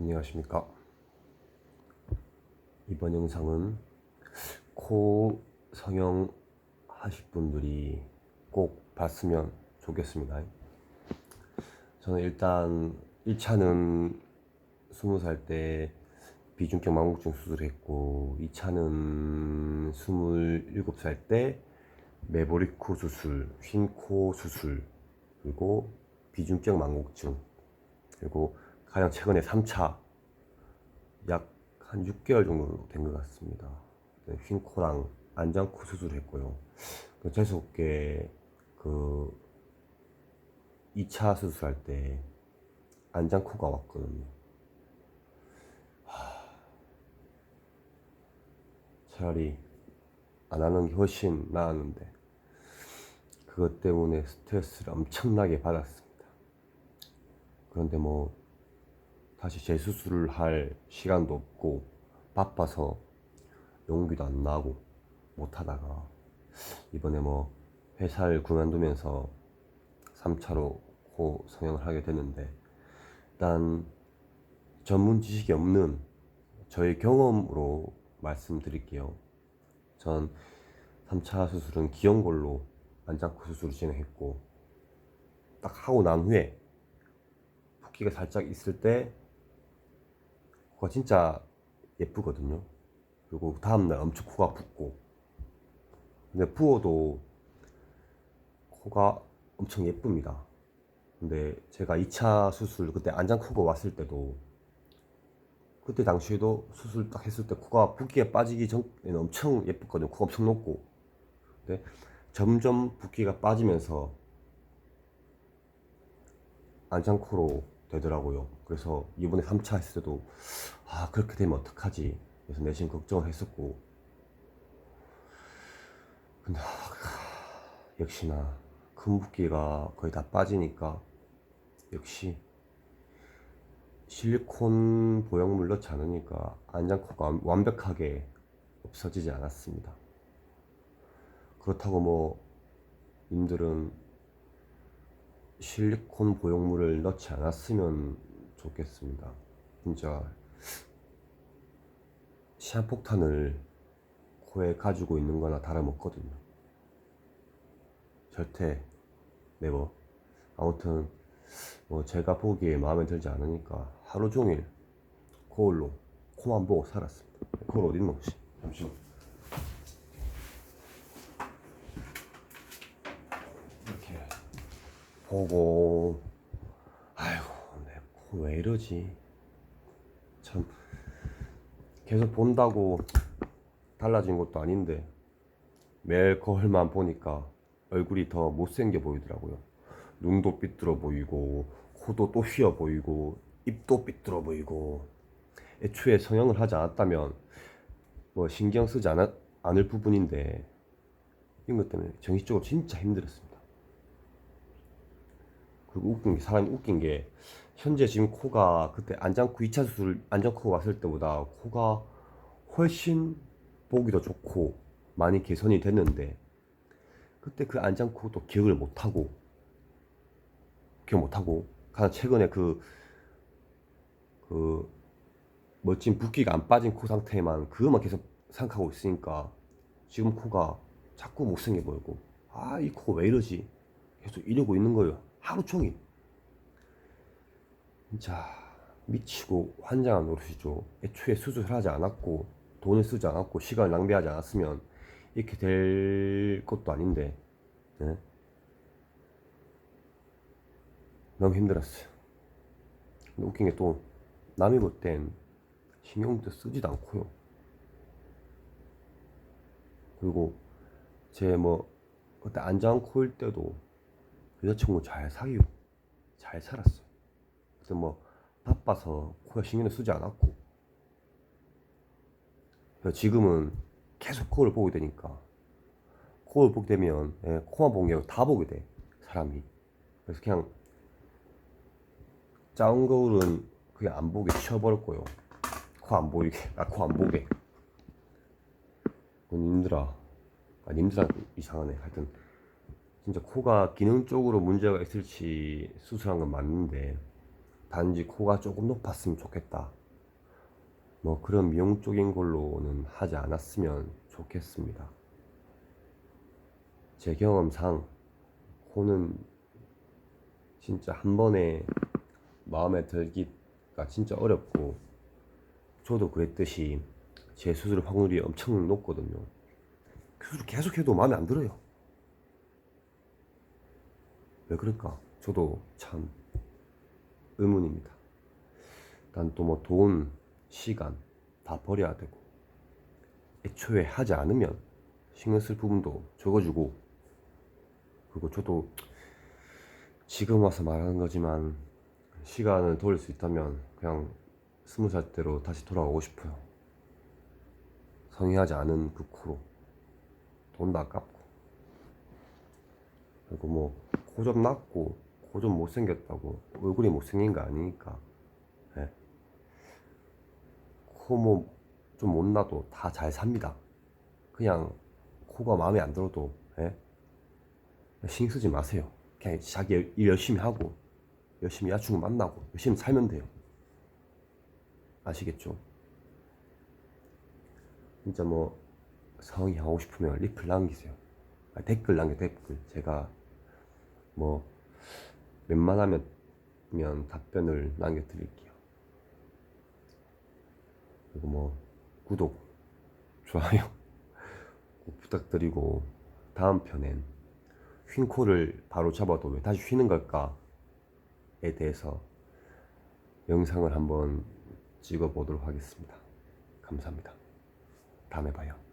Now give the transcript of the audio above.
안녕하십니까. 이번 영상은 코 성형 하실 분들이 꼭 봤으면 좋겠습니다. 저는 일단 1차는 20살 때 비중격 망곡증 수술했고 2차는 27살 때 메보리코 수술, 휜코 수술, 그리고 비중격 망곡증, 그리고 가장 최근에 3차 약 한 6개월 정도 된 것 같습니다. 네, 휜 코랑 안장코 수술했고요. 그 재수없게 그 2차 수술할 때 안장코가 왔거든요. 하, 차라리 안 하는 게 훨씬 나았는데 그것 때문에 스트레스를 엄청나게 받았습니다. 그런데 뭐 다시 재수술을 할 시간도 없고 바빠서 용기도 안 나고 못 하다가 이번에 뭐 회사를 그만두면서 3차로 코 성형을 하게 됐는데 일단 전문 지식이 없는 저의 경험으로 말씀드릴게요. 전 3차 수술은 기형골로 안장코 수술을 진행했고 딱 하고 난 후에 붓기가 살짝 있을 때 코가 진짜 예쁘거든요. 그리고 다음날 엄청 코가 붓고 근데 부어도 코가 엄청 예쁩니다. 근데 제가 2차 수술 그때 안장코가 왔을 때도 그때 당시에도 수술 딱 했을 때 코가 붓기가 빠지기 전에는 엄청 예뻤거든요. 코가 엄청 높고 근데 점점 붓기가 빠지면서 안장코로 되더라고요. 그래서 이번에 3차 했을 때도 아 그렇게 되면 어떡하지? 그래서 내심 걱정을 했었고 근데 아, 역시나 큰 붓기가 거의 다 빠지니까 역시 실리콘 보형물 넣지 않으니까 안장코가 완벽하게 없어지지 않았습니다. 그렇다고 뭐 님들은 실리콘 보형물을 넣지 않았으면 좋겠습니다. 진짜 시한폭탄을 코에 가지고 있는 거나 다름없거든요. 절대 네버 아무튼 뭐 제가 보기에 마음에 들지 않으니까 하루 종일 거울로 코만 보고 살았습니다. 거울 어딨노? 씨, 잠시만. 이렇게 보고 아이고 왜 이러지? 참 계속 본다고 달라진 것도 아닌데 매일 거울만 보니까 얼굴이 더 못생겨 보이더라고요. 눈도 삐뚤어 보이고 코도 또 휘어 보이고 입도 삐뚤어 보이고 애초에 성형을 하지 않았다면 뭐 신경 쓰지 않았, 않을 부분인데 이런 것 때문에 정신적으로 진짜 힘들었습니다. 그리고 웃긴 게 사람이 웃긴 게 현재 지금 코가 그때 안장코 2차 수술 안장코가 왔을 때보다 코가 훨씬 보기 더 좋고 많이 개선이 됐는데 그때 그 안장코도 기억을 못하고 기억 못하고 가장 최근에 그, 그 멋진 붓기가 안 빠진 코 상태만 그것만 계속 생각하고 있으니까 지금 코가 자꾸 못생겨 보이고 아 이 코 왜 이러지? 계속 이러고 있는 거예요 하루 종일 진짜 미치고 환장한 노릇이죠 애초에 수술을 하지 않았고 돈을 쓰지 않았고 시간을 낭비하지 않았으면 이렇게 될 것도 아닌데 네? 너무 힘들었어요. 웃긴 게 또 남이 볼 땐 신경도 쓰지도 않고요. 그리고 제 뭐 그때 안장 코일 때도 여자친구 잘 사귀고 잘 살았어요. 그때 뭐 바빠서 코에 신경을 쓰지 않았고. 그래서 지금은 계속 코를 보게 되니까. 코를 보게 되면 예, 코만 보는 게 아니라 다 보게 돼 사람이. 그래서 그냥 작은 거울은 그냥 안 보게 치워버릴 거예요. 코 안 보이게. 아 코 안 보게. 그 님들아. 아 님들아 이상하네. 하여튼 진짜 코가 기능적으로 문제가 있을지 수술한 건 맞는데 단지 코가 조금 높았으면 좋겠다. 뭐 그런 미용적인 걸로는 하지 않았으면 좋겠습니다. 제 경험상 코는 진짜 한 번에 마음에 들기가 진짜 어렵고 저도 그랬듯이 제 수술 확률이 엄청 높거든요. 그 수술 계속 해도 마음에 안 들어요. 왜 그럴까? 저도 참 의문입니다. 난 또 뭐 돈, 시간 다 버려야 되고 애초에 하지 않으면 신경 쓸 부분도 적어주고 그리고 저도 지금 와서 말하는 거지만 시간을 돌릴 수 있다면 그냥 스무 살 때로 다시 돌아가고 싶어요. 성의하지 않은 그 코로 돈도 아깝고 그리고 뭐 코좀 났고 코좀 못생겼다고 얼굴이 못생긴 거 아니니까 예. 코뭐좀 못 나도 다 잘 삽니다. 그냥 코가 마음에 안 들어도 예? 신경 쓰지 마세요. 그냥 자기 일 열심히 하고 열심히 여자친구 만나고 열심히 살면 돼요. 아시겠죠? 진짜 뭐 성의 하고 싶으면 리플 남기세요. 아, 댓글 남겨 댓글. 제가 뭐 웬만하면 면 답변을 남겨드릴게요. 그리고 뭐 구독, 좋아요 꼭 부탁드리고 다음 편엔 휜 코를 바로 잡아도 왜 다시 휘는 걸까에 대해서 영상을 한번 찍어 보도록 하겠습니다. 감사합니다. 다음에 봐요.